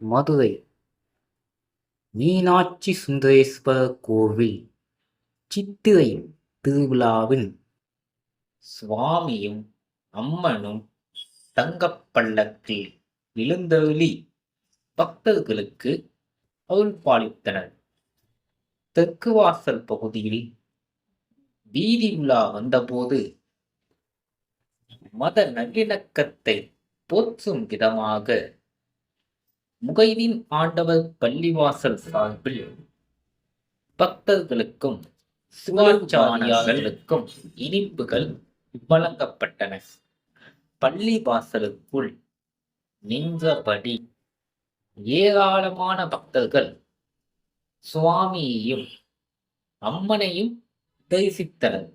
மதுரை. மீனாட்சி சுந்தரேஸ்வரர் கோவில் சித்திரை திருவிழாவின் சுவாமியும் அம்மனும் தங்கப்பள்ளத்தில் எழுந்தருளி பக்தர்களுக்கு அருள் பாலித்தனர். தெற்கு வாசல் பகுதியில் வீதி உலா வந்தபோது மத நல்லிணக்கத்தை போற்றும் விதமாக முகைதீன் ஆண்டவர் பள்ளிவாசல் சார்பில் பக்தர்களுக்கும் சிவாச்சாரியார்களுக்கும் இனிப்புகள் வழங்கப்பட்டன. பள்ளிவாசலுக்குள் நின்றபடி ஏராளமான பக்தர்கள் சுவாமியையும் அம்மனையும் தரிசித்தனர்.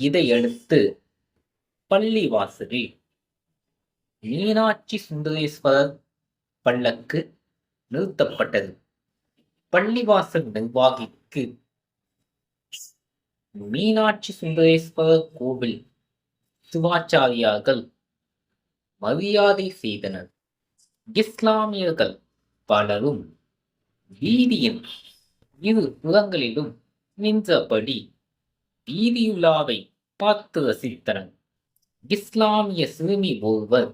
இதையடுத்து பள்ளிவாசலில் மீனாட்சி சுந்தரேஸ்வரர் பல்லக்கு நிறுத்தப்பட்டது. பள்ளிவாசல் நிர்வாகிக்கு மீனாட்சி சுந்தரேஸ்வரர் கோவில் சிவாச்சாரியார்கள் மரியாதை செய்தனர். இஸ்லாமியர்கள் பலரும் வீதியின் இரு புறங்களிலும் நின்றபடி வீதியுலாவை பார்த்து ரசித்தனர். இஸ்லாமிய சிறுமி ஒருவர்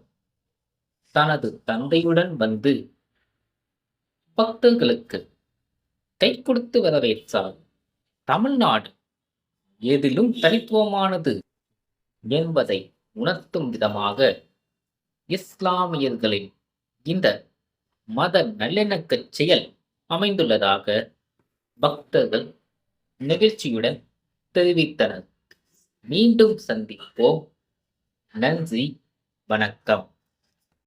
தனது தந்தையுடன் வந்து பக்தர்களுக்கு கை கொடுத்து வரவேற்றார். தமிழ்நாடு எதிலும் தனித்துவமானது என்பதை உணர்த்தும் விதமாக இஸ்லாமியர்களின் இந்த மத நல்லிணக்க செயல் அமைந்துள்ளதாக பக்தர்கள் நெகிழ்ச்சியுடன் தெரிவித்தனர். மீண்டும் சந்திப்போம். நன்றி. வணக்கம்.